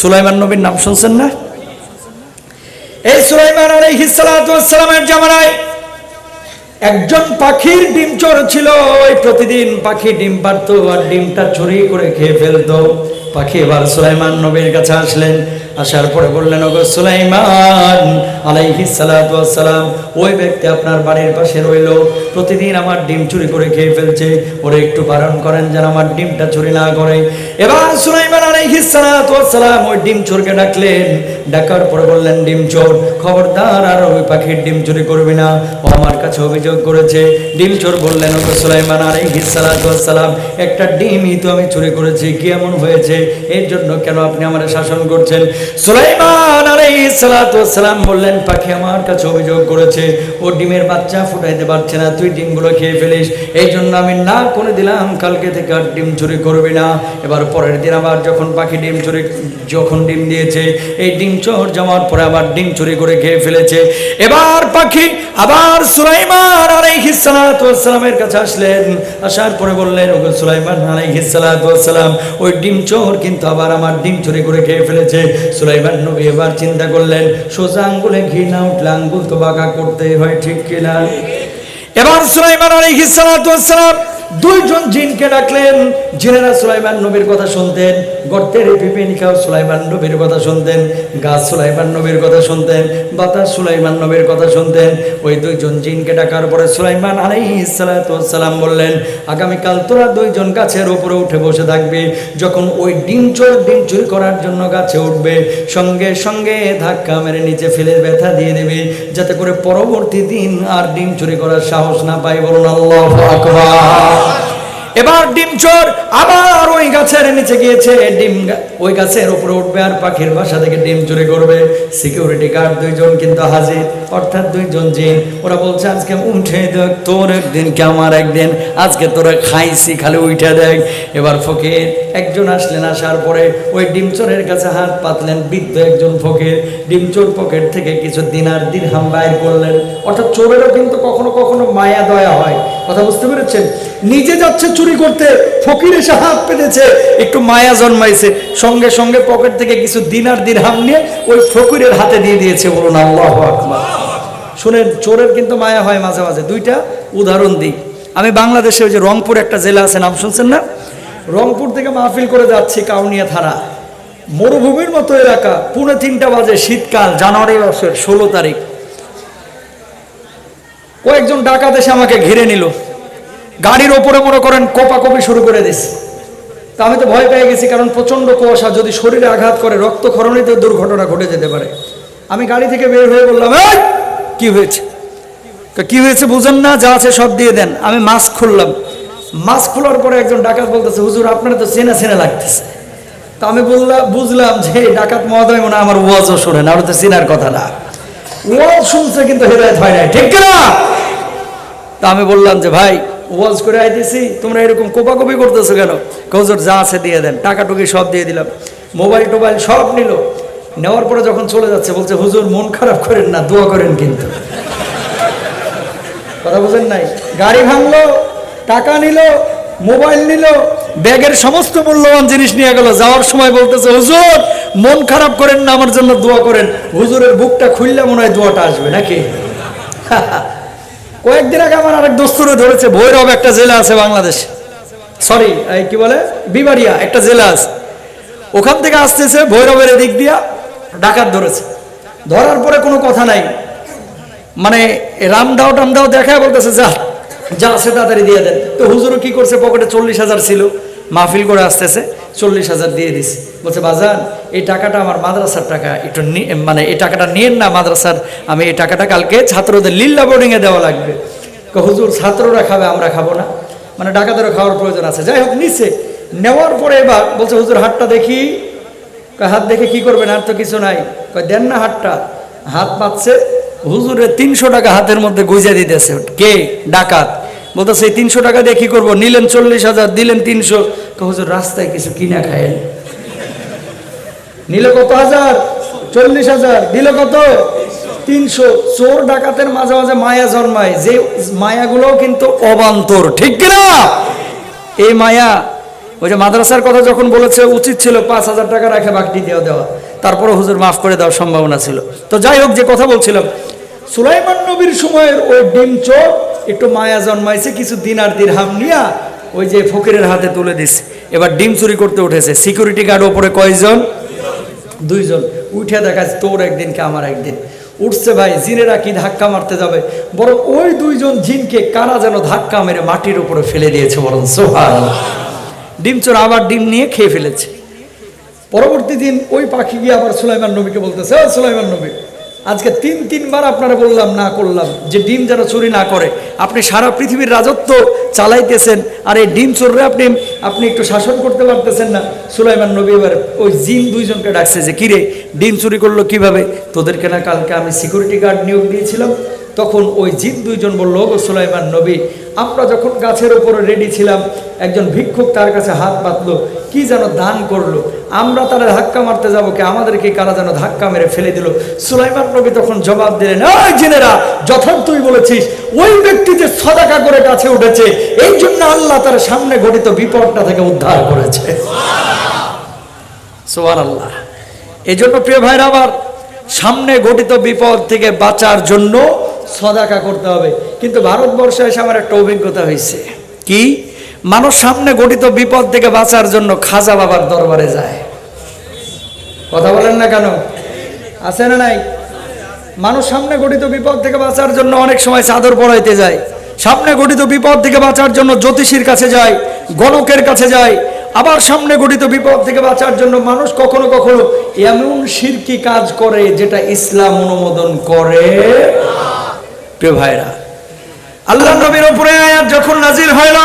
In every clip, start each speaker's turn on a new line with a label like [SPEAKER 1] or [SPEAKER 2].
[SPEAKER 1] সুলাইমান নবীর নাম শুনছেন না? এই সুলাইমান আলাইহিস সালাতু ওয়াস সালামের জামানায় একজন পাখির ডিম চোর ছিল। ওই প্রতিদিন পাখি ডিম পারত আর ডিমটা চুরি করে খেয়ে ফেলতো। পাখি এবার সুলাইমান নবীর কাছে আসলেন। আসার পরে বললেন, ওগো সুলাইমান ওয়াস সালাম, ওই ব্যক্তি আপনার বাড়ির পাশে রইল। প্রতিদিন আমার ডিম চুরি করে খেয়ে ফেলছে। ওরে একটু বারণ করেন যেন আমার ডিমটা চুরি না করে। এবার সুলাইমান ওয়াস সালাম ওই ডিম চোরকে ডাকলেন। ডাকার পরে বললেন, ডিম চোর, খবরদার, আর ওই পাখির ডিম চুরি করবি না। ও আমার কাছে অভিযোগ করেছে। ডিম চোর বললেন ওকে সুলাইমান ওয়াস সালাম, একটা ডিমই তো আমি চুরি করেছি, কি এমন হয়েছে? এর জন্য কেন আপনি আমার শাসন করছেন? সুলাইমান আলাইহিস সালাতু সালাম বললেন, পাখি আমার কাছে অভিযোগ করেছে, ও ডিমের বাচ্চা ফুটাইতে পারছে না, তুই ডিমগুলো খেয়ে ফেলিস। এই জন্য আমি না করে দিলাম, কালকে থেকে আর ডিম চুরি করবি না। এবার পরের দিন আবার যখন পাখি ডিম চুরি, যখন ডিম দিয়েছে, এই ডিম চোর যাওয়ার পরে আবার ডিম চুরি করে খেয়ে ফেলেছে। এবার পাখি আবার সুলাইমান আলাইহিস সালাতু ওয়াস সালামের কাছে আসলেন। আসার পরে বললেন, ওগো সুলাইমান আলাইহিস সালাতু ওয়াস সালাম, ওই ডিম চোর কিন্তু আবার আমার ডিম চুরি করে খেয়ে ফেলেছে। সুলাইমান নবী এবার চিন্তা করলেন, সোজা আঙ্গুলে ঘি না উঠলে আঙ্গুল তো বাঁকা করতে হয়, ঠিক কিনা? এবার সুলাইমান আলাইহিস সালাতু ওয়াস সালাম দুইজন জিনকে ডাকলেন। জিনেরা সুলাইমান নবীর কথা শুনতেন, গর্তের পিপিনিকাও সুলাইমান নবীর কথা শুনতেন, গাছ সুলাইমান নবীর কথা শুনতেন, বাতাস সুলাইমান নবীর কথা শুনতেন। ওই দুইজন জিনকে ডাকার পরে সুলাইমান ওয়াস সালাম বললেন, আগামীকাল তোরা দুইজন গাছের উপরে উঠে বসে থাকবি। যখন ওই ডিম চোর ডিম চুরি করার জন্য গাছে উঠবে, সঙ্গে সঙ্গে ধাক্কা মেরে নিচে ফেলে ব্যথা দিয়ে দেবে, যাতে করে পরবর্তী দিন আর ডিম চুরি করার সাহস না পাই। বলুন, আল্লাহ আকবার। এবার ডিম চোর আবার ওই গাছের নিচে গিয়েছে। ডিম ওই গাছের উপরে উঠবে আর পাখির বাসা থেকে ডিম চুরি করবে। সিকিউরিটি গার্ড দুইজন কিন্তু হাজির, অর্থাৎ দুইজন জিন। ওরা বলছে, আজকে উঠে দেখ, তোর একদিন কে আমার একদিন? আজকে তোরা খাইছি, খালি উঠে দেখ। এবার ফকির একজন আসলেন, আসার পরে ওই ডিম চোরের কাছে হাত পাতলেন, বৃদ্ধ একজন ফকির। ডিম চোর পকেট থেকে কিছু দিনার দিন হাম বাইর করলেন। অর্থাৎ চোরেরও কিন্তু কখনো কখনো মায়া দয়া হয়। কথা বুঝতে পেরেছেন? নিজে যাচ্ছে চুরি করতে, ফকির এসে হাত পেতেছে, একটু মায়া জন্মাইছে। সঙ্গে সঙ্গে পকেট থেকে কিছু দিনার দিরহাম নিয়ে ওই ফকিরের হাতে দিয়ে দিয়েছে বলুন, আল্লাহ শুনেন, চোরের কিন্তু মায়া হয় মাঝে মাঝে। দুইটা উদাহরণ দিই। আমি বাংলাদেশে ওই যে রংপুর একটা জেলা আছে, নাম শুনছেন না? রংপুর থেকে মাহফিল করে যাচ্ছি কাউনিয়া থানা। মরুভূমির মতো এলাকা। পুনে তিনটা বাজে শীতকাল, জানুয়ারি মাসের ষোলো তারিখ। কয়েকজন ডাকাত এসে আমাকে ঘিরে নিল। গাড়ির ওপরে মনে করেন কোপাকপি শুরু করে দিছে তা আমি তো ভয় পেয়ে গেছি, কারণ প্রচণ্ড কুয়াশা, যদি শরীরে আঘাত করে, রক্তক্ষরণিত দুর্ঘটনা ঘটে যেতে পারে। আমি গাড়ি থেকে বের হয়ে বললাম কি হয়েছে? কি হয়েছে বুঝেন না, যা আছে সব দিয়ে দেন। আমি মাস্ক খুললাম। মাস্ক খোলার পরে একজন ডাকাত বলতেছে, হুজুর, আপনার তো চেনা চেনা লাগতেছে। তা আমি বললাম বুঝলাম যে ডাকাত মহোদয় মনে আমার ওয়াজও শোনেন আর তো চেনার কথা না। ওয়াজ শুনছে কিন্তু হেদায়ত হয় নাই, ঠিক না তা আমি বললাম যে, ভাই, ওয়াজ করে আইতেছি, তোমরা এরকম কোপাকপি করতেছো কেন? কজর যা আছে দিয়ে দেন। টাকা টুকি সব দিয়ে দিলাম। মোবাইল টোবাইল সব নিল। নেওয়ার পরে যখন চলে যাচ্ছে, বলছে, হুজুর, মন খারাপ করেন না, দোয়া করেন কিন্তু। কথা বুঝেন নাই? গাড়ি ভাঙলো, টাকা নিল, মোবাইল নিল, ব্যাগের সমস্ত মূল্যবান জিনিস নিয়ে গেল। যাওয়ার সময় বলতেছে, হুজুর, মন খারাপ করেন না, আমার জন্য দোয়া করেন। হুজুরের বুকটা খুললে মনে হয় দোয়াটা আসবে নাকি? কয়েকদিন আগে আমার আরেক দোস্তরে ধরেছে, ভৈরব একটা জেলা আছে বাংলাদেশ। সরি কি বলে? বিবাড়িয়া একটা জেলা আছে। ওখান থেকে আসতেছে, ভৈরবের দিক দিয়া ডাকাত ধরেছে। ধরার পরে কোনো কথা নাই। মানে রামদাও টামদাও দেখায় বলতেছে, যা যা সে তাড়াতাড়ি দিয়ে দেন। তো হুজুরও কি করছে, পকেটে চল্লিশ হাজার ছিল, মাহফিল করে আসতেছে। চল্লিশ হাজার দিয়ে দিছে। বলছে, বাজান, এই টাকাটা আমার মাদ্রাসার টাকা। একটু মানে এই টাকাটা নিয়েন না মাদ্রাসার। আমি এই টাকাটা কালকে ছাত্রদের লিল্লা বোর্ডিংয়ে দেওয়া লাগবে। হুজুর, ছাত্ররা খাবে, আমরা খাব না। মানে ডাকাতেরও খাওয়ার প্রয়োজন আছে। যাই হোক নিচে নেওয়ার পরে এবার বলছে, হুজুর, হাতটা দেখি। হাত দেখে কি করবেন? আর তো কিছু নাই। কয়, দেন না হাতটা। হাত পাচ্ছে হুজুরের তিনশো টাকা হাতের মধ্যে গুজে দিতেছে। কে? ডাকাত। বলতেছে, এই তিনশো টাকা দিয়ে কি করব? নিলেন চল্লিশ হাজার, দিলেন তিনশো। হুজুর রাস্তায় কিছু কিনা খায়েন নিল কত হাজার? চল্লিশ হাজার। দিল কত? তিনশো। চোর ডাকাতের মাঝে মাঝে মায়া জন্মায়। যে মায়াগুলোও কিন্তু অবান্তর। ঠিক কিনা? এই মায়া, ওই যে মাদ্রাসার কথা যখন বলেছে, উচিত ছিল পাঁচ হাজার টাকা রাখে বাকি দেওয়া দেওয়া। তারপরে হুজুর মাফ করে দেওয়ার সম্ভাবনা ছিল। তো যাই হোক, যে কথা বলছিলাম, সুলাইমান নবীর সময়ের ওই ডিম চোর একটু মায়া জন্মাইছে, কিছু দিনার দিরহাম নিয়া ওই যে ফকিরের হাতে তুলে দিছে। এবার ডিম চুরি করতে উঠেছে। সিকিউরিটি গার্ড ওপরে কয়জন? দুইজন। উঠে দেখা তোর একদিন কে আমার একদিন। উঠছে ভাই, জিনেরা কি ধাক্কা মারতে যাবে? বরং ওই দুইজন জিনকে কারা যেন ধাক্কা মেরে মাটির উপরে ফেলে দিয়েছে বরং সোহার ডিম চোর আবার ডিম নিয়ে খেয়ে ফেলেছে। পরবর্তী দিন ওই পাখি গিয়ে আবার সুলাইমান নবীকে বলতেছে, "ও সুলাইমান নবী আজকে তিন, তিনবার আপনারা বললাম, না করলাম। যে ডিম যেন চুরি না করে। আপনি সারা পৃথিবীর রাজত্ব চালাইতেছেন, আর এই ডিম চোররে আপনি আপনি একটু শাসন করতে পারতেছেন না। সুলাইমান নবী এবার ওই জিন দুইজনকে ডাকছে যে, কিরে, ডিম চুরি করল কীভাবে? তোদেরকে না কালকে আমি সিকিউরিটি গার্ড নিয়োগ দিয়েছিলাম? তখন ওই জিন দুইজন বলল গো সুলাইমান নবী, আমরা যখন গাছের ওপরে রেডি ছিলাম, একজন ভিক্ষুক তার কাছে হাত পাতলো কি যেন দান করল। আমরা তারা ধাক্কা মারতে যাব কি? আমাদেরকে কারা যেন ধাক্কা মেরে ফেলে দিল? সুলাইমান নবী তখন জবাব দিলেন, ওই জিনেরা যখন তুই বলেছিস, ওই ব্যক্তি যে সদাকা করে কাছে উঠেছে, এই জন্য আল্লাহ তার সামনে ঘটিত বিপদটা থেকে উদ্ধার করেছে। সোয়ার আল্লাহ এই জন্য প্রিয় ভাইরা আবার সামনে ঘটিত বিপদ থেকে বাঁচার জন্য সদাকা করতে হবে। কিন্তু ভারতবর্ষে এসে আমার একটা অভিজ্ঞতা হয়েছে। কি? মানুষ সামনে ঘটিত বিপদ থেকে বাঁচার জন্য খাজা বাবার দরবারে যায়। কথা বলেন না কেন? আছে না নাই? মানুষ সামনে গঠিত বিপদ থেকে বাঁচার জন্য অনেক সময় চাদর পড়াইতে যায়। সামনে গঠিত বিপদ থেকে বাঁচার জন্য জ্যোতিষীর কাছে যায়, গণকের কাছে যায়। আবার সামনে গঠিত বিপদ থেকে বাঁচার জন্য মানুষ কখনো কখনো এমন শিরকি কাজ করে যেটা ইসলাম অনুমোদন করে প্রিয় ভাইরা, আল্লাহ নবীর উপরে আয়াত যখন নাজির হইল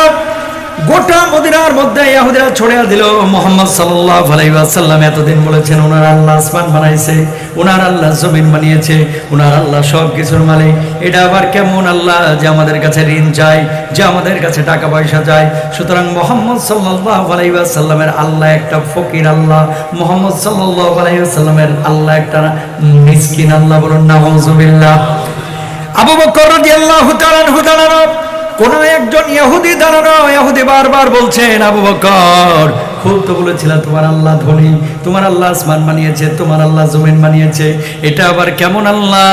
[SPEAKER 1] গোটা মদিনার মধ্যে ইহুদিরা ছড়িয়ে দিল। মোহাম্মদ সাল্লাল্লাহু আলাইহি ওয়াসাল্লাম এতদিন বলেছেন, ওনার আল্লাহ আসমান বানাইছে, ওনার আল্লাহ জমিন বানিয়েছে, ওনার আল্লাহ সব কিছুর মালিক। এটা আবার কেমন আল্লাহ যে আমাদের কাছে ঋণ চাই যে আমাদের কাছে টাকা পয়সা চাই সুতরাং মোহাম্মদ সাল্লাল্লাহু আলাইহি ওয়াসাল্লামের আল্লাহ একটা ফকির আল্লাহ। মোহাম্মদ সাল্লাল্লাহু আলাইহি ওয়াসাল্লামের আল্লাহ একটা মিসকিন আল্লাহ বলুন, নাউজুবিল্লাহ। আবু বকর রাদিয়াল্লাহু তাআলা কোন একজন ইহুদি দাঁড়ানো, ইহুদি বারবার বলছেন, আবু বকর খুব তো বলেছিলাম তোমার আল্লাহ ধনী তোমার আল্লাহ আসমান বানিয়েছে, তোমার আল্লাহ জমিন বানিয়েছে, এটা আবার কেমন আল্লাহ?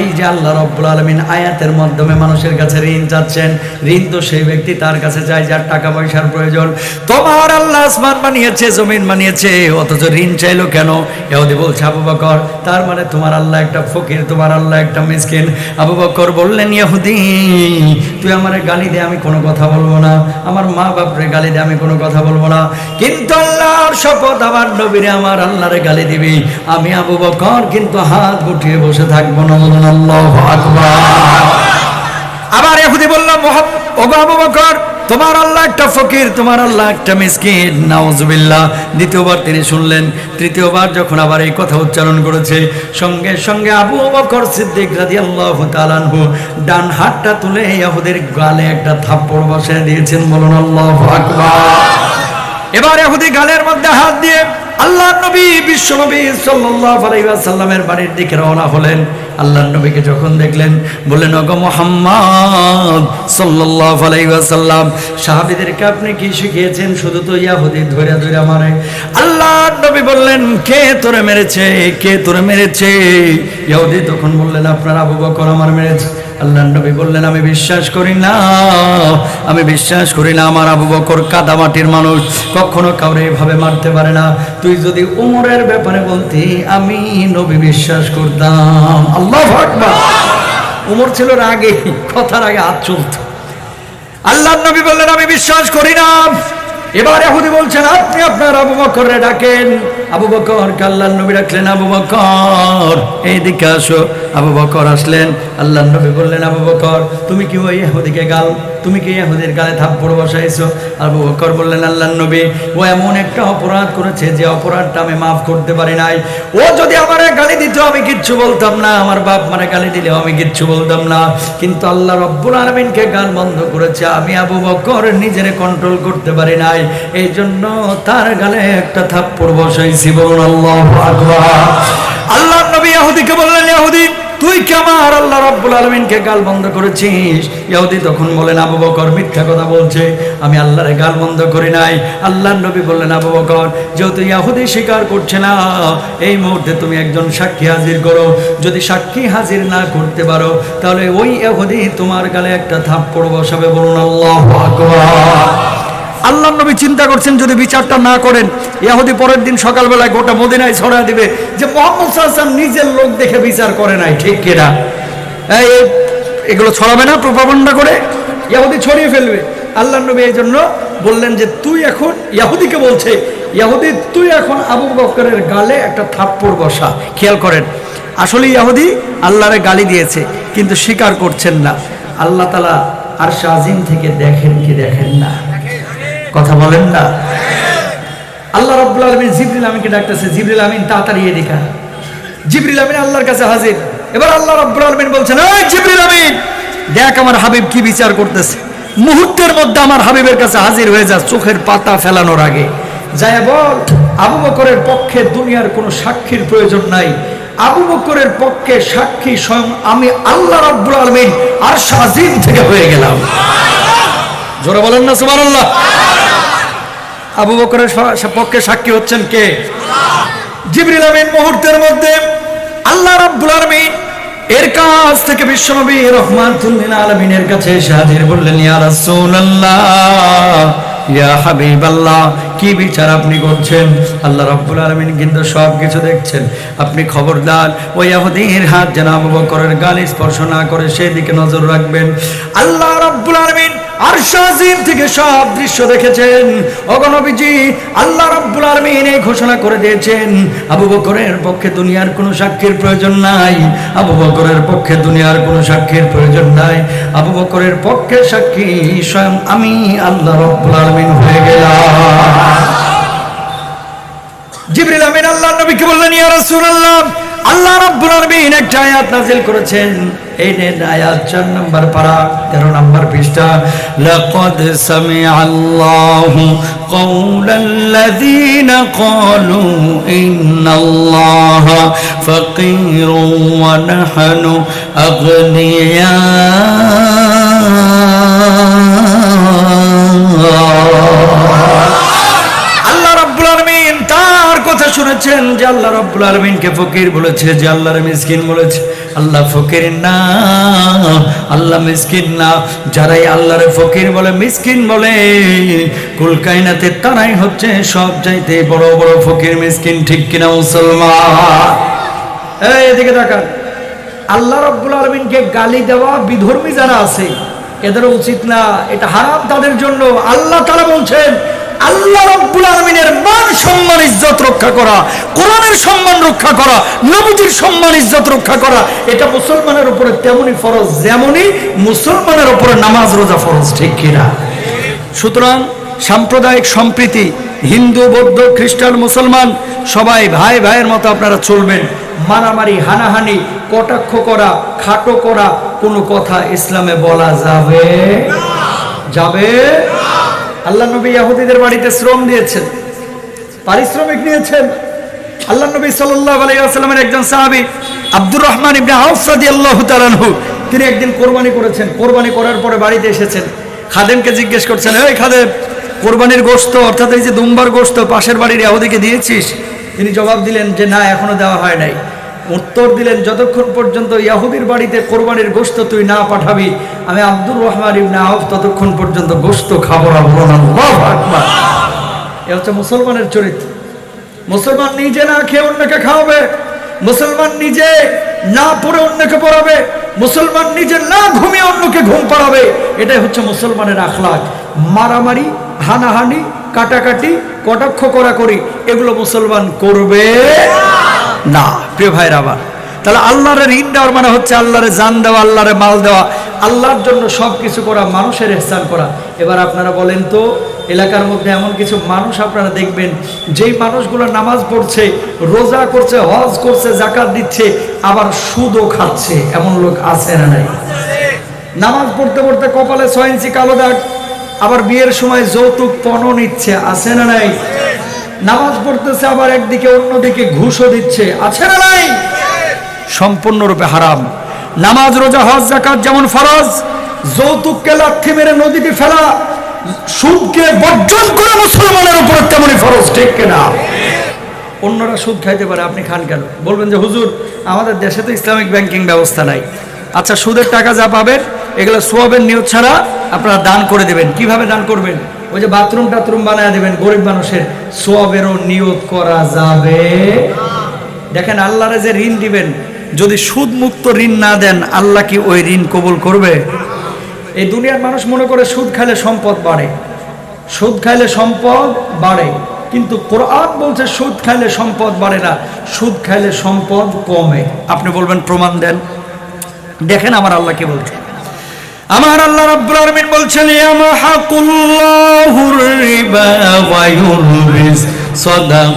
[SPEAKER 1] এই যে আল্লাহ রব্বুল আলমিন আয়াতের মাধ্যমে মানুষের কাছে ঋণ চাচ্ছেন, ঋণ তো সেই ব্যক্তি তার কাছে যায় যার টাকা পয়সার প্রয়োজন। তোমার আল্লাহ আসমান বানিয়েছে, জমিন বানিয়েছে, অথচ ঋণ চাইলো কেন? এহুদি বলছে, আবু বকর, তার মানে তোমার আল্লাহ একটা ফকির, তোমার আল্লাহ একটা মিসকিন। আবু বকর বললেন ইহুদি তুই আমার গালি দে, আমি কোনো কথা বলব না। আমার মা বাপরে গালি দে, আমি কোনো কথা বলব না। কিন্তু আল্লাহর শপথ আমার নবীরে আমার আল্লাহরে গালি দিবি। আমি আবু বকর, কিন্তু হাত গুটিয়ে বসে থাকব আবার এহুদি বললাম আবু বকর, তোমার আল্লাহ একটা ফকির, তোমার আল্লাহ একটা মিসকিন। নাউজুবিল্লাহ। দ্বিতীয়বার তিনি শুনলেন, তৃতীয়বার যখন আবার এই কথা উচ্চারণ করেছে, সঙ্গে সঙ্গে আবু বকর সিদ্দিক রাদিয়াল্লাহু তাআলা আনহু ডান হাতটা তুলে ইয়াহুদের গালে একটা থাপ্পড় বসিয়ে দিয়েছেন, বলুন আল্লাহু আকবার। এবার এহুদি গালের মধ্যে হাত দিয়ে আল্লাহ নবী, বিশ্ব নবী সাল্লাল্লাহু বাড়ির দিকে রওনা হলেন। আল্লাহ নবীকে যখন দেখলেন, বললেন, ওগো মুহাম্মদ সাল্লাল্লাহু আলাইহি ওয়াসাল্লাম, সাহাবীদেরকে আপনি কি শিখিয়েছেন? শুধু তো ইয়াহুদি ধরে ধরে মারে আল্লাহ নবী বললেন, কে তোরে মেরেছে? কে তোরে মেরেছে? ইহুদি তখন বললেন, আপনার আবু বকর আমার মেরেছে। আল্লাহ নবী বললেন, আমি বিশ্বাস করি না। আমি বিশ্বাস করি না, আমার আবু বকর কাদা মাটির মানুষ। কখনো কাউরে এভাবে মারতে পারে না। তুই যদি উমরের ব্যাপারে বলতি, আমি নবী বিশ্বাস করতাম। আল্লাহ আকবার। উমর ছিল রাগে, কথার আগে হাত চলত। আল্লাহ নবী বললেন, আমি বিশ্বাস করি না। এবার এহুদি বলছেন, আপনি আপনার আবু বকরে ডাকেন। আবু বকর আল্লাহ নবী ডাকলেন, আবু বকর এই দিকে আসো। আবু বকর আসলেন, আল্লাহ নবী বললেন, আবু বকর, তুমি কি ওই এহুদিকে গাল, তুমি কি এহুদের গালে থাপ্পড় বসাইছো? আবু বকর বললেন, আল্লাহ নবী, ও এমন একটা অপরাধ করেছে যে অপরাধটা আমি মাফ করতে পারি নাই। ও যদি আমার গালি দিত, আমি কিচ্ছু বলতাম না। আমার বাপ মারে গালি দিলে আমি কিচ্ছু বলতাম না। কিন্তু আল্লাহ রব্বুল আলমিনকে গান বন্ধ করেছে। আমি আবু বকর নিজের কন্ট্রোল করতে পারি নাই। এই জন্য তার গালে একটা থাপ্পড় বসাইছি, বলুন আল্লাহ আল্লাহ নবী ইহুদিকে বললেন, ইহুদি তুই কি আমার আল্লাহ রাব্বুল আলমিনকে গাল বন্ধ করেছিস? ইহুদি তখন বলেন, আবু বকর মিথ্যা কথা বলছে। আমি আল্লাহরে গাল বন্ধ করি নাই। আল্লাহর নবী বললেন, আবু বকর, যেহেতু ইহুদি স্বীকার করছে না, এই মুহূর্তে তুমি একজন সাক্ষী হাজির করো। যদি সাক্ষী হাজির না করতে পারো, তাহলে ওই ইহুদি তোমার গালে একটা থাপ্পড় বসাবে বলুন আল্লাহ আল্লাহ নবী চিন্তা করছেন যদি বিচারটা না করেন, ইয়াহুদি পরের দিন সকালবেলায় গোটা মদিনায় ছড়া দিবে যে মোহাম্মদ সাল্লাম নিজের লোক দেখে বিচার করে নাই, ঠিক কিনা? এগুলো ছড়াবে না প্রপাবন্ডা করে ইয়াহুদি ছড়িয়ে ফেলবে। আল্লাহ নবী এই জন্য বললেন যে, তুই এখন ইয়াহুদিকে বলছে, ইয়াহুদি, তুই এখন আবু বকরের গালে একটা থাপ্পড় বসা। খেয়াল করেন আসলে ইয়াহুদি আল্লাহরে গালি দিয়েছে, কিন্তু স্বীকার করছেন না। আল্লাহ তালা আর শাহিম থেকে দেখেন কি দেখেন না। কথা বলেন না। আল্লাহ রাব্বুল আলামিন জিবরিল আমিনকে ডাকতেছে, জিবরিল আমিন, তাড়াতাড়ি এদিকে। জিবরিল আমিন আল্লাহর কাছে হাজির। এবার আল্লাহ রাব্বুল আলামিন বলছেন, এই জিবরিল আমিন, দেখ আমার হাবিব কি বিচার করতেছে। মুহূর্তের মধ্যে আমার হাবিবের কাছে হাজির হয়ে যা, চোখের পাতা ফেলানোর আগে। যায় বল, আবু বকরের পক্ষে দুনিয়ার কোনো সাক্ষীর প্রয়োজন নাই। আবু বকরের পক্ষে সাক্ষী স্বয়ং আমি আল্লাহ রাব্বুল আলামিন আর শাজিম থেকে হয়ে গেলাম। জোরে বলেন না, সুবহানাল্লাহ। আবু বকরের পক্ষে সাক্ষী হচ্ছেন কে? জিবরিল আমিন মুহূর্তের মধ্যে আল্লাহ রাব্বুল আলামিন এর কাছ থেকে বিশ্বনবী রহমাতুল্লিল আলামিনের কাছে এসে হাজির বললেন, ইয়া রাসূলুল্লাহ, ইয়া হাবিবাল্লাহ, কি বিচার আপনি করছেন? আল্লাহ রাব্বুল আলামিন কিন্তু সব কিছু দেখছেন। আপনি খবরদার ওই ইহুদির হাত যেন আবু বকরের গালে স্পর্শ না করে সেদিকে নজর রাখবেন। আল্লাহ রাব্বুল আলামিন আর শাহিম থেকে সব দৃশ্য দেখেছেন। অগণবীজি আল্লাহ রাব্বুল আলামিন এই ঘোষণা করে দিয়েছেন, আবু বকরের পক্ষে দুনিয়ার কোনো সাক্ষীর প্রয়োজন নাই। আবু বকরের পক্ষে দুনিয়ার কোনো সাক্ষীর প্রয়োজন নাই। আবু বকরের পক্ষে সাক্ষী স্বয়ং আমি আল্লাহ রাব্বুল আলামিন হয়ে গেলাম। জিবরিল আমিন আল্লাহ নবীকে বললেন, ইয়া রাসূলুল্লাহ আল্লাহ রাব্বুল আলামিন একটা আয়াত নাযিল করেছেন। এই নেন আয়াত 4 নম্বর পারা 13 নম্বর পৃষ্ঠা, লাকাদ সামিআ আল্লাহু কওলাল্লাযীনা ক্বালু ইন্নাল্লাহা ফাকীরুন ওয়া নাহনু আগনিয়া যে আল্লাহ রাব্বুল আলামিনকে ফকির বলেছে, যে আল্লাহর মিসকিন বলেছে, আল্লাহ ফকির না, আল্লাহ মিসকিন না। যারাই আল্লাহর ফকির বলে, মিসকিন বলে, কুল কায়নাতে তারাই হচ্ছে সব চাইতে বড় বড় ফকির, মিসকিন, ঠিক কিনা মুসলমান? এই, এদিকে তাকান। আল্লাহ রাব্বুল আলামিনকে গালি দেওয়া বিধর্মী যারা আছে এদের উচিত না, এটা হারাম তাদের জন্য। আল্লাহ তারা বলছেন আল্লাহ রাব্বুল আলামিনের মান সম্মান ইজ্জত রক্ষা করা, কোরআনের সম্মান রক্ষা করা, নবীজির সম্মান, ইজ্জত রক্ষা করা, এটা মুসলমানের উপরে তেমনি ফরজ যেমনই মুসলমানের উপরে নামাজ, রোজা ফরজ, ঠিক কিনা সুতরাং সাম্প্রদায়িক সম্প্রীতি, হিন্দু, বৌদ্ধ, খ্রিস্টান, মুসলমান, সবাই ভাই ভাইয়ের মতো আপনারা চলবেন। মারামারি, হানাহানি, কটাক্ষ করা, খাটো করা, কোনো কথা ইসলামে বলা যাবে যাবে আল্লাহ নবী ইয়াহুদিদের বাড়িতে শ্রম দিয়েছেন। পারিশ্রমিক নিয়েছেন। আল্লাহ নবী সাল্লাল্লাহু আলাইহি একজন সাহাবী আব্দুর রহমান ইবনে আউফ রাদিয়াল্লাহু তাআলা আনহু, তিনি একদিন কোরবানি করেছেন। কোরবানি করার পরে বাড়িতে এসেছেন। খাদেমকে জিজ্ঞেস করছেন, এই খাদেম, কোরবানির গোশত, অর্থাৎ এই যে দুম্বার গোশত পাশের বাড়ির ইয়াহুদিকে দিয়েছিস? তিনি জবাব দিলেন যে, না, এখনও দেওয়া হয় নাই। উত্তর দিলেন, যতক্ষণ পর্যন্ত ইয়াহুদির বাড়িতে কোরবানির গোশত তুই না পাঠাবি, আমি আব্দুর রহমান ইবনে আউফ ততক্ষণ পর্যন্ত গোশত খাব না আল্লাহু এ হচ্ছে মুসলমানের চরিত্র। মুসলমান নিজে না খেয়ে অন্যকে খাওয়াবে, মুসলমান নিজে না পড়ে অন্যকে পড়াবে, মুসলমান নিজে না ঘুমিয়ে অন্যকে ঘুম পাড়াবে, এটাই হচ্ছে মুসলমানের আখলাক। মারামারি, হানাহানি, কাটাকাটি, কটাক্ষ করা করি এগুলো মুসলমান করবে না। প্রিয় ভাইরা আবার তাহলে আল্লাহরে ঋণ দেওয়ার মানে হচ্ছে আল্লাহরে জান দেওয়া, আল্লাহরে মাল দেওয়া। আল্লাহর জন্য সব কিছু করা, মানুষের এহসান করা। এবার আপনারা বলেন তো এলাকার মধ্যে এমন কিছু মানুষ আপনারা দেখবেন, যেই মানুষগুলো নামাজ পড়ছে, রোজা করছে, হজ করছে জাকাত দিচ্ছে, আবার সুদও খাচ্ছে। এমন লোক আছে না নাই? নামাজ পড়তে পড়তে কপালে ছয় ইঞ্চি কালো দাগ, আবার বিয়ের সময় যৌতুক পণ নিচ্ছে, আছে না নাই? নামাজ পড়তেছে, আবার একদিকে, অন্যদিকে ঘুষও দিচ্ছে, আছে না নাই? সম্পূর্ণরূপে হারাম। নামাজ, রোজা, হজ জাকাত যেমন ফরজ, যৌতুককে লাথি মেরে নদীতে ফেলা সুদকে বর্জন করে মুসলমানের উপর তেমনই ফরজ, ঠিক কিনা? অন্যরা সুদ খাইতে পারে, আপনি খান কেন? বলবেন যে, হুজুর, আমাদের দেশে তো ইসলামিক ব্যাংকিং ব্যবস্থা নাই। আচ্ছা সুদের টাকা যা পাবেন, এগুলো সোয়াবের নিয়ত ছাড়া আপনারা দান করে দেবেন। কীভাবে দান করবেন? ওই যে বাথরুম টাথরুম বানায় দেবেন গরিব মানুষের। সোয়াবেরও নিয়োগ করা যাবে। দেখেন, আল্লাহরে যে ঋণ দিবেন, যদি সুদ মুক্ত ঋণ না দেন, আল্লাহ কি ওই ঋণ কবুল করবে? এই দুনিয়ার মানুষ মনে করে সুদ খাইলে সম্পদ বাড়ে। সুদ খাইলে সম্পদ বাড়ে। কিন্তু কোরআন বলছে সুদ খাইলে সম্পদ বাড়ে না, সুদ খাইলে সম্পদ কমে। আপনি বলবেন, প্রমাণ দেন। দেখেন আমার আল্লাহ কি বলছে। আমার আল্লাহ রাব্বুল আলামিন বলছেন, ইয়ামহাকুল্লাহুর রিবা ওয়া সাদাকাত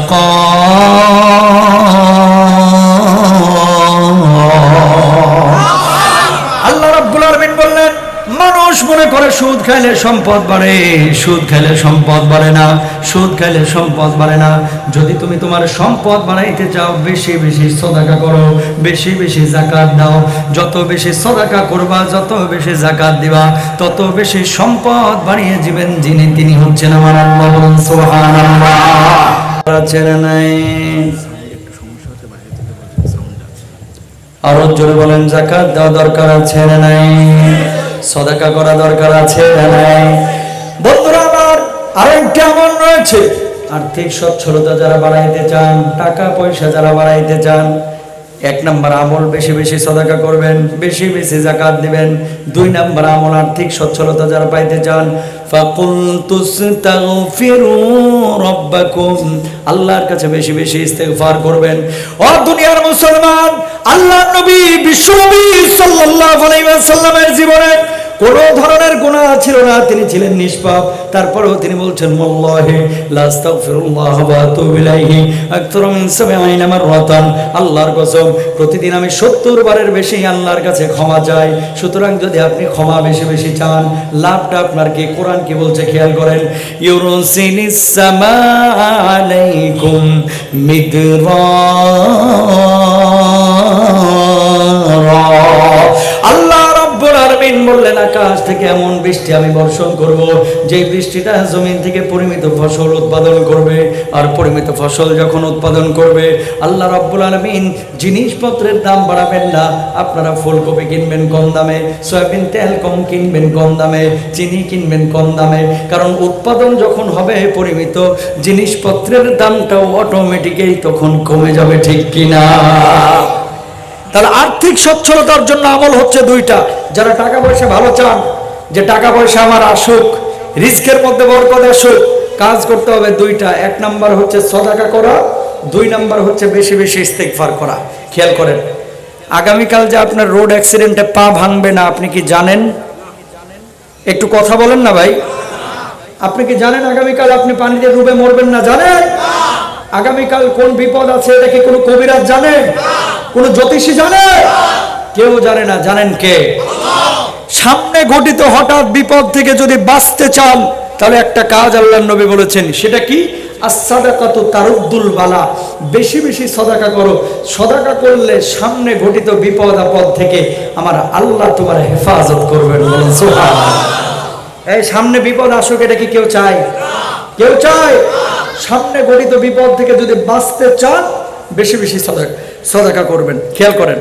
[SPEAKER 1] আল্লাহ রাব্বুল আলামিন বললেন মানুষ মনে করে, সুদ খাইলে সম্পদ বাড়ে, সুদ খাইলে সম্পদ বাড়ে না, সুদ খাইলে সম্পদ বাড়ে না। যদি তুমি তোমার সম্পদ বাড়াইতে চাও, বেশি বেশি সদাকা করো, বেশি বেশি জাকাত দাও। যত বেশি সদাকা করবা, যত বেশি জাকাত দিবা, তত বেশি সম্পদ বাড়িয়ে যাবেন যিনি, তিনি হচ্ছেন আমার আল্লাহ বলুন, সুবহানাল্লাহ। চেনা নাই? আরও জোরে বলেন, জাকাত দেওয়া দরকার আছে নাই? সদাকা করা দরকার আছে বন্ধুরা, আমার আরেকটি আমল রয়েছে। আর্থিক সচ্ছলতা যারা বাড়াইতে চান, টাকা পয়সা যারা বাড়াইতে চান এক নম্বর আমল বেশি বেশি সদাকা করবেন, বেশি বেশি জাকাত দিবেন। দুই নম্বর আমল আর্থিক সচ্ছলতা যারা পাইতে চান আল্লাহর কাছে বেশি বেশি ইস্তেগফার করবেন। ও দুনিয়ার মুসলমান আল্লাহ নবী, বিশ্বনবী সাল্লাল্লাহু আলাইহি ওয়াসাল্লামের জীবনে কোন ধরনের গুনাহ ছিল না, তিনি ছিলেন নিষ্পাপ। তারপরেও তিনি বলছেন মোল্লাহে সাবঈনা মাররাতান। আল্লাহর কসম প্রতিদিন আমি 70 বারের বেশি আল্লাহর কাছে ক্ষমা চাই। সুতরাং যদি আপনি ক্ষমা বেশি বেশি চান, লাভটা আপনার কি? কোরআন কি বলছে? খেয়াল করেন। ইউরুসিনিস সামা আলাইকুম মিদরারা। আল্লাহ বললেন আকাশ থেকে এমন বৃষ্টি আমি বর্ষণ করব যে বৃষ্টিটা জমিন থেকে পরিমিত ফসল উৎপাদন করবে। আর পরিমিত ফসল যখন উৎপাদন করবে, আল্লাহ রব্বুল আলামিন জিনিসপত্রের দাম বাড়াবেন না। আপনারা ফুলকপি কিনবেন কম দামে, সয়াবিন তেল কম কিনবেন কম দামে, চিনি কিনবেন কম দামে। কারণ উৎপাদন যখন হবে পরিমিত, জিনিসপত্রের দামটাও অটোমেটিকেই তখন কমে যাবে, ঠিক কিনা? তাহলে আর্থিক সচ্ছলতার জন্য আমল হচ্ছে দুইটা। যারা টাকা পয়সা ভালো চান, যে টাকা পয়সা আমার আসুক, রিস্কের মধ্যে বরকত আসুক, কাজ করতে হবে দুইটা। এক নাম্বার হচ্ছে সদাকা করা, দুই নাম্বার হচ্ছে বেশি বেশি ইস্তেকফার করা। খেয়াল করেন, আগামীকাল যে আপনার রোড অ্যাক্সিডেন্টে পা ভাঙবে না, আপনি কি জানেন? একটু কথা বলেন না ভাই। আপনি কি জানেন আগামীকাল আপনি পানিতে ডুবে মরবেন না? জানেন? আগামীকাল কোন বিপদ আছে, এটা কি কোনো কবিরাজ জানে? কোন জ্যোতিষী জানে? কেউ জানে না, জানেন কে? সামনে ঘটিত হঠাৎ বিপদ থেকে যদি বাঁচতে চান, তাহলে একটা কাজ আল্লাহ নবী বলেছেন, সেটা কি? তারুদ্দুল বালা। বেশি বেশি সদাকা করো। সদাকা করলে সামনে ঘটিত বিপদ আপদ থেকে আমার আল্লাহ তোমার হেফাজত করবেন বলেন এই সামনে বিপদ আসুক, এটা কি কেউ চায়? কেউ চায়? সামনে গঠিত বিপদ থেকে যদি বাঁচতে চান বেশি বেশি সদাকা করবেন। খেয়াল করেন।